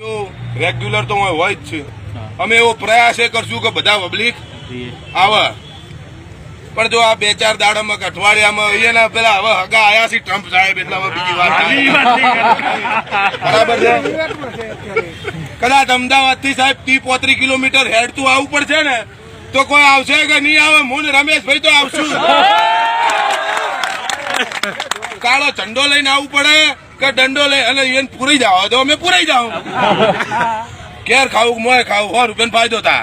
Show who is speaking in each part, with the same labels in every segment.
Speaker 1: Regular તો હોય જ છે. અમે એવો પ્રયાસ એ કરશું કે બધા પબ્લિક આવે. પણ જો આ બે ચાર દાડામાં અઠવાડિયામાં પેલા હવે હગા આયા છે ટ્રમ્પ સાહેબ એટલે બીજી વાત બરાબર છે? કદાચ અમદાવાદથી સાહેબ ત્રી પોત્રી કિલોમીટર હેડ તું આવવું પડશે ને તો કોઈ આવશે કે નહીં આવે? હું ને રમેશભાઈ તો આવશું. કાળો ઝંડો લઈને આવવું પડે. કે દંડો લઈ અને એને પૂરી જાવ તો અમે પૂરાઈ જાવ કેર ખાવું મોય ખાવું? સો રૂપિયા ફાયદો થા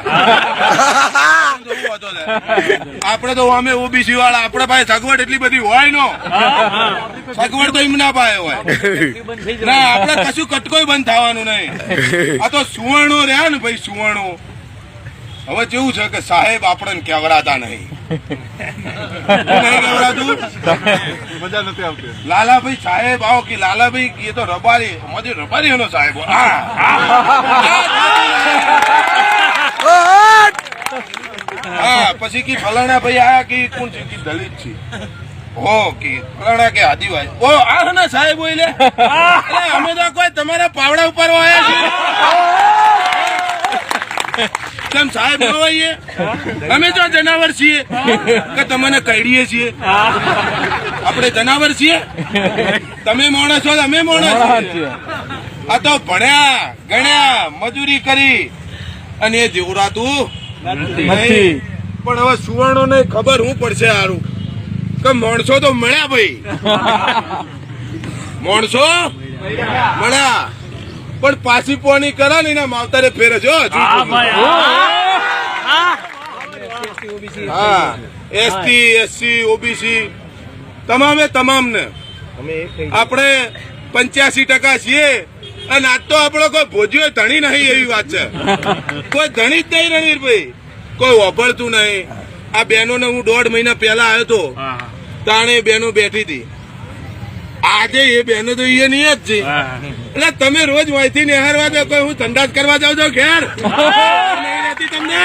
Speaker 1: આપડે તો અમે ઓબીસી વાળા આપડે પાસે સગવડ એટલી બધી હોય નો. સગવડ તો એમના પાસે હોય. ના આપડે કશું કટકોય બંધ થવાનું નહીં. આ તો સુવર્ણો રહ્યા ને ભાઈ, સુવર્ણો. હવે જેવું છે કે સાહેબ આપણને કેવડાતા નહીં.
Speaker 2: મજા નથી આવતી.
Speaker 1: લાલાભાઈ સાહેબ આવો કે લાલાભાઈ એ તો રબારી અમારી રબારી એનો સાહેબ હા. પછી કે ફલાણા ભાઈ આયા કે કોણ છે? કે દલિત છે. ઓ કે ફલાણા કે આદિવાસી. ઓ આ ને સાહેબ હોય લે. અમે તો કોઈ તમારા પાવડા ઉપર આવ્યા છીએ. કેમ સાહેબ હોઈએ? અમે તો જનાવર છીએ. કે તમને કહીએ છીએ? આપણે જનાવર છીએ? તમે માણસ છો અમે માણસ છીએ. આ તો ભણ્યા ગણ્યા મજૂરી કરી. અને એ જીવરાતું નથી. પણ હવે સુવર્ણો ને ખબર હું પડશે હારું. કે માણસો તો મળ્યા ભાઈ. માણસો મળ્યા. પણ પાછી પોની કરા ને એના માવતારે ફેરે જો હા એસટી એસસી ઓબીસી તમામે તમામ ને આપણે પંચ્યાસી ટકા છીએ અને આજ તો આપણો કોઈ ભોજ્યો ધણી નહીં એવી વાત છે. કોઈ ધણી જ નહીં રણવીરભાઈ કોઈ વભળતું નહીં. આ બહેનો ને હું દોઢ મહિના પહેલા આવ્યો તો તાણે બહેનો બેઠી હતી. આજે એ બહેનો તો એ નહીં જ છે. એટલે તમે રોજ વાંચી નિહારવા દો કોઈ હું ધંધા કરવા જાઉં છો ઘેર. નહીં રહેતી તમને.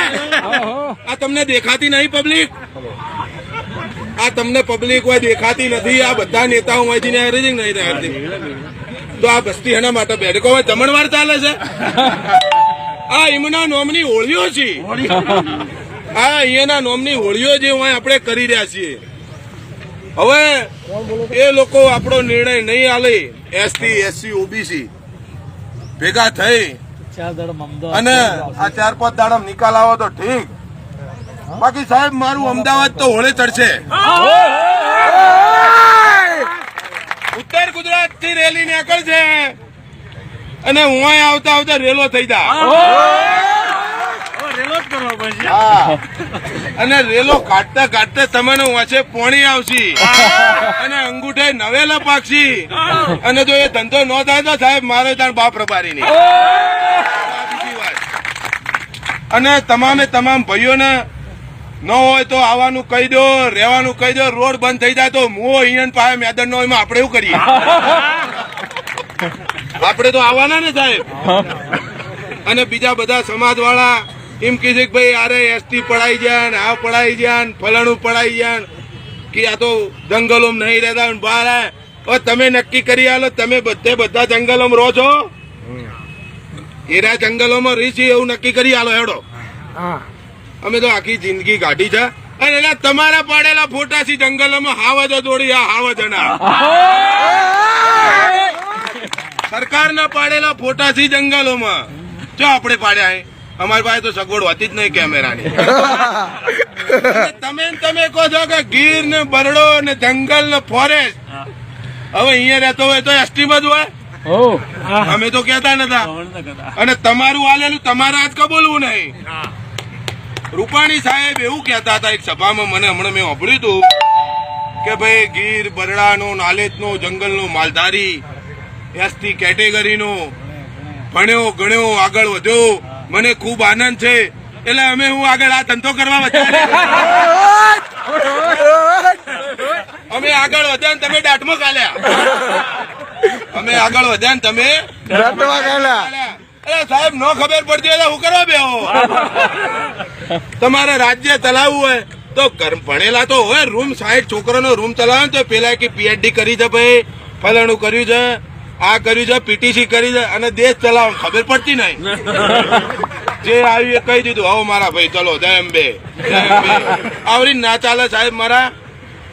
Speaker 1: આ તમને દેખાતી નહીં પબ્લિક આ તમને પબ્લિક હોય દેખાતી નથી. આ બધા નેતાઓ વાંચી નિહારી છે નહીં રહેતી તો આ બસ્તી એના માટે બેઠકો હોય. જમણવાર ચાલે છે. આ એમના નોમની હોળીઓ છે. આ અહીંયાના નોમની હોળીઓ જે હોય આપણે કરી રહ્યા છીએ. હવે એ લોકો આપણો નિર્ણય નહીં આલે. એસટી એસસી ઓબીસી ભેગા થઈ અને આ ચાર પાંચ દાડમ નિકાલ આવો તો ઠીક. બાકી સાહેબ મારું અમદાવાદ તો હોળે ચડશે. ઉત્તર ગુજરાતથી રેલી નીકળશે અને હું આવતા આવતા રેલો થઈ જા. હા. અને રેલો કાઢતા કાઢતા તમને વાંચે પોણી આવશે. અને અંગૂઠે નવેલા પાકશી. અને જો એ ધંધો ન થાય તો સાહેબ મારે તાર બાપ રબારી ની અને તમામે તમામ ભાઈઓને ન હોય તો આવવાનું કહી દો રહેવાનું કહી દો રોડ બંધ થઈ જાય તો મુઓ અહીંયા પાસે મેદાન નો એમાં આપણે એવું કરીએ? આપણે તો આવવાના ને સાહેબ. અને બીજા બધા સમાજ વાળા એમ કહે છે કે ભાઈ અરે એસટી પડાઈ જાય ને આ પડાઈ જાય ને ફલાણું પડાઈ જાય કે આ તો જંગલોમાં નહીં રહેતા બહાર. હવે તમે નક્કી કરી આલો તમે બધે બધા જંગલોમાં રહો છો? એરા જંગલોમાં રહી છે એવું નક્કી કરી આલો હેડો. અમે તો આખી જિંદગી કાઢી છે. અને એના તમારા પાડેલા ફોટા છે જંગલોમાં હાવજો દોડી આ હાવજના સરકારના પાડેલા ફોટા છે જંગલોમાં. જો આપણે પાડ્યા. અમારી પાસે તો સગવડ હોતી જ નહીં કેમેરાની. તમે તમે કહો છો કે ગીર ને બરડો ને જંગલ ને ફોરેસ્ટ હવે અહીંયા રહેતો હોય તો એસટી માં જ હોય અમે તો કેતા નતા. અને તમારું આલેલું તમારે આજ કબૂલવું નહીં. રૂપાણી સાહેબ એવું કહેતા હતા એક સભામાં મને હમણાં મેં સાંભળ્યું હતું કે ભાઈ ગીર બરડાનો નાલેજનો જંગલનો માલધારી એસટી કેટેગરીનો ભણ્યો ગણ્યો આગળ વધ્યો. મને ખૂબ આનંદ છે. એટલે અમે હું આગળ આ ધંધો કરવા વધ્યા અમે આગળ વધ્યા તમે દાંતમાં કાલ્યા અમે આગળ વધ્યા ને તમે અરે સાહેબ નો ખબર પડતી હોય હું કરવા બેહો? તમારે રાજ્ય ચલાવવું હોય તો ભણેલા તો હોય. રૂમ સાઈઠ છોકરાનો રૂમ ચલાવે તો પેલા કે પીએચડી કરી છે ભાઈ. ફલાણું કર્યું છે. આ કર્યું છે પીટીસી કરી છે અને દેશ ચલાવ ખબર પડતી નહીં. જે આવ્યું એ કહી દીધું આવો મારા ભાઈ ચલો જય બે આવરી ના ચાલે સાહેબ મારા.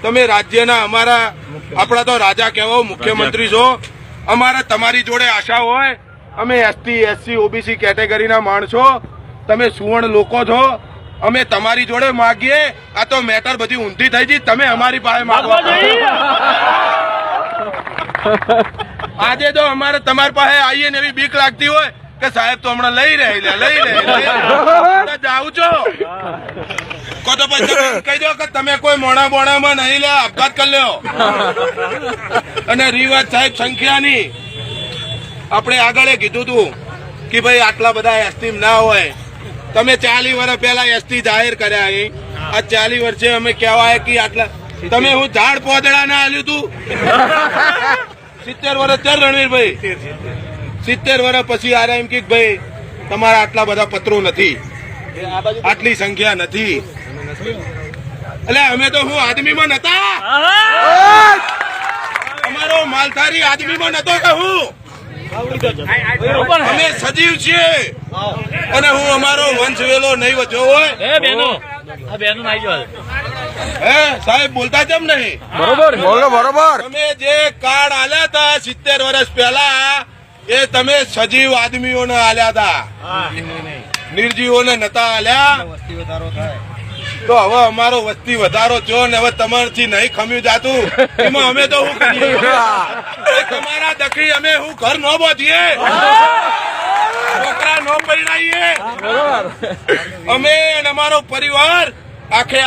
Speaker 1: તમે રાજ્યના અમારા આપણા તો રાજા કહેવો મુખ્યમંત્રી છો. અમારે તમારી જોડે આશા હોય અમે એસટી એસસી ઓબીસી કેટેગરીના માણસો તમે સુવર્ણ લોકો છો. અમે તમારી જોડે માગીએ. આ તો મેટર બધી ઊંધી થઈ ગઈ. તમે અમારી પાસે માગવા આજે તો અમારે તમારી પાસે આવીએ ને એવી બીક લાગતી હોય કે સાહેબ તો હમણાં લઈ રહે લઈ રહે જાઉં છો. કો તો પછી કહી દો કે તમે કોઈ મોણા બોણામાં નહીં લે આપઘાત કરી અને રિવાજ સાહેબ સંખ્યાની. આપણે આગળ કીધું તું કે ભાઈ આટલા બધા એસટી ના હોય. તમે ચાલી વર્ષ પહેલા એસટી જાહેર કર્યા આ ચાલી વર્ષે અમે કહેવાય કે આટલા તમે હું ઝાડ પોદડા ના આલ્યું તું. સિત્તેર વર્ષ ત્યારે રણવીરભાઈ સિત્તેર વર્ષ પછી આરે એમ કે ભાઈ તમારા આટલા બધા પત્રો નથી. આટલી સંખ્યા નથી. એટલે અમે તો હું આદમીમાં નતા. અમારો માલધારી આદમીમાં નતો કે હું. અમે સજીવ છીએ. અને હું અમારો વંશ વેલો નહીં વચ્યો હોય. હે સાહેબ બોલતા કેમ નહીં?
Speaker 2: બરોબર બોલો બરોબર.
Speaker 1: તમે જે કાર્ડ સિત્તેર વર્ષ પહેલા એ તમે સજીવ આદમીઓને આલ્યા હતા નિર્જીવોને નતા આલ્યા. તો હવે અમારો વસ્તી વધારો થયો ને હવે તમારથી નહીં ખમ્યું જાતું. એમાં અમે તો શું કરીએ? તમારા દખી અમે હું ઘર ન બોધીએ? છોકરા ન પરણાઈએ અમે અને અમારો પરિવાર આખે